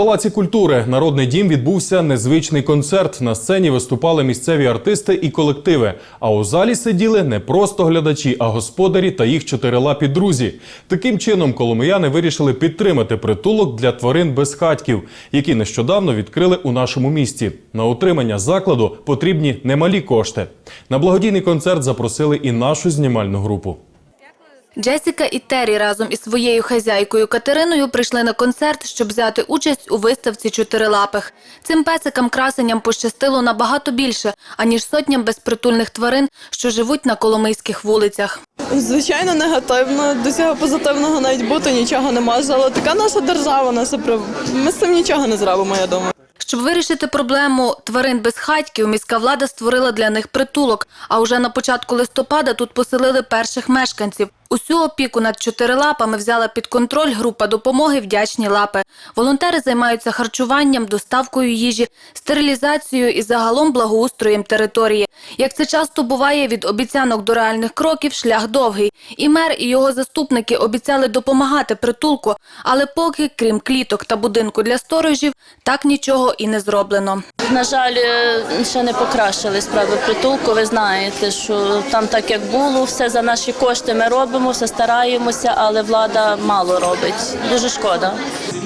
Палаці культури Народний дім відбувся незвичний концерт. На сцені виступали місцеві артисти і колективи. А у залі сиділи не просто глядачі, а господарі та їх чотирилапі друзі. Таким чином, коломияни вирішили підтримати притулок для тварин безхатьків, які нещодавно відкрили у нашому місті. На утримання закладу потрібні немалі кошти. На благодійний концерт запросили і нашу знімальну групу. Джесіка і Террі разом із своєю хазяйкою Катериною прийшли на концерт, щоб взяти участь у виставці чотирилапих. Цим песикам-красенням пощастило набагато більше, аніж сотням безпритульних тварин, що живуть на коломийських вулицях. Звичайно, негативно. До цього позитивного навіть бути нічого не може. Але така наша держава, прав- ми з цим нічого не зробимо, я думаю. Щоб вирішити проблему тварин безхатьків, міська влада створила для них притулок. А уже на початку листопада тут поселили перших мешканців. Усю опіку над чотирилапами взяла під контроль група допомоги Вдячні лапи. Волонтери займаються харчуванням, доставкою їжі, стерилізацією і загалом благоустроєм території. Як це часто буває, від обіцянок до реальних кроків шлях довгий. І мер, і його заступники обіцяли допомагати притулку, але поки, крім кліток та будинку для сторожів, так нічого і не зроблено. На жаль, е, ще не покращили справи притулку. Ви знаєте, що там так як було, все за наші кошти ми робимо, все стараємося, але влада мало робить. Дуже шкода.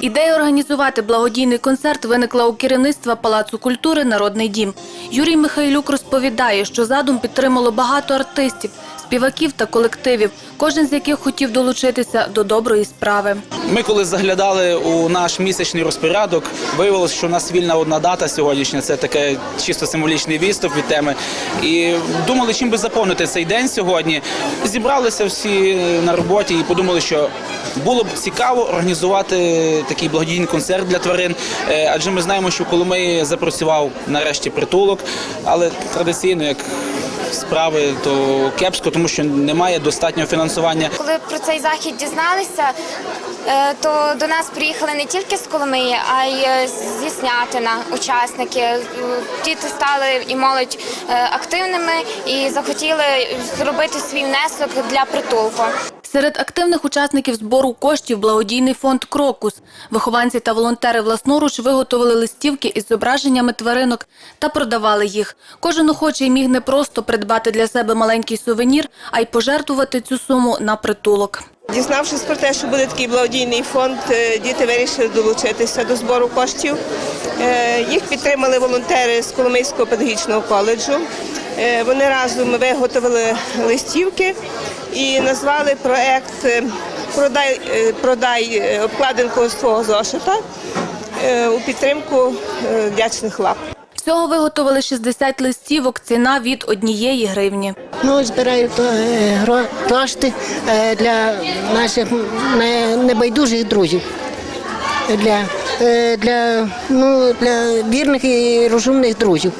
Ідея організувати благодійний концерт виникла у керівництва Палацу культури Народний дім. Юрій Михайлюк розповідає, що задум підтримало багато артистів, співаків та колективів, кожен з яких хотів долучитися до доброї справи. Ми коли заглядали у наш місячний розпорядок, виявилося, що у нас вільна одна дата сьогоднішня. Це таке чисто символічний відступ від теми. І думали, чим би заповнити цей день сьогодні. Зібралися всі на роботі і подумали, що було б цікаво організувати такий благодійний концерт для тварин. Е, Адже ми знаємо, що Коломиї запрацював нарешті притулок, але традиційно як. Справи то кепсько, тому що немає достатнього фінансування. Коли про цей захід дізналися, е, то до нас приїхали не тільки з Коломиї, а й е, зі Снятина учасники. Е, Діти стали і молодь активними і захотіли зробити свій внесок для притулку. Серед активних учасників збору коштів благодійний фонд Крокус. Вихованці та волонтери власноруч виготовили листівки із зображеннями тваринок та продавали їх. Кожен охочий міг не просто придбати для себе маленький сувенір, а й пожертвувати цю суму на притулок. Дізнавшись про те, що буде такий благодійний фонд, е, діти вирішили долучитися до збору коштів. Е, Їх підтримали волонтери з Коломийського педагогічного коледжу. Е, Вони разом виготовили листівки і назвали проект е, Продай, е, продай е, обкладинку з твого зошита у підтримку вдячних лап. Всього виготовили 60 листівок, ціна від однієї гривні. Ну, збираю кошти для наших небайдужих друзів. Для, для, ну, для вірних і розумних друзів.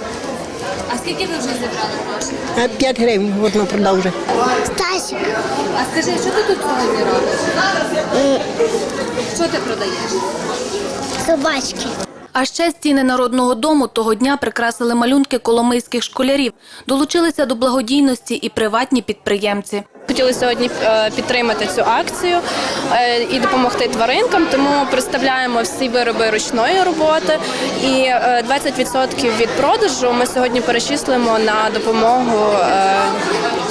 А скільки ви вже зібрали? 5 гривень одно продав вже. Стасік. А скажи, що ти тут сьогодні робиш? Що ти продаєш? Собачки. А ще стіни народного дому того дня прикрасили малюнки коломийських школярів. Долучилися до благодійності і приватні підприємці. Хотіли сьогодні е, підтримати цю акцію е, і допомогти тваринкам, тому представляємо всі вироби ручної роботи. І е, 20% від продажу ми сьогодні перечислимо на допомогу е,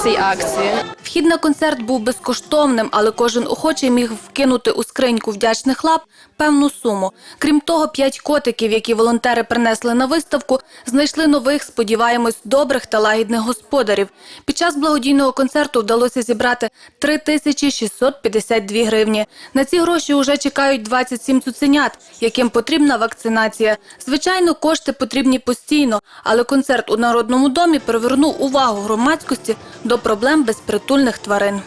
цій акції. Вхід на концерт був безкоштовним, але кожен охочий міг вкинути у скриньку вдячних лап певну суму. Крім того, п'ять котиків, які волонтери принесли на виставку, знайшли нових, сподіваємось, добрих та лагідних господарів. Під час благодійного концерту вдалося зібрати 3652 гривні. На ці гроші уже чекають 27 цуценят, яким потрібна вакцинація. Звичайно, кошти потрібні постійно, але концерт у Народному домі привернув увагу громадськості до проблем безпритульних тварин.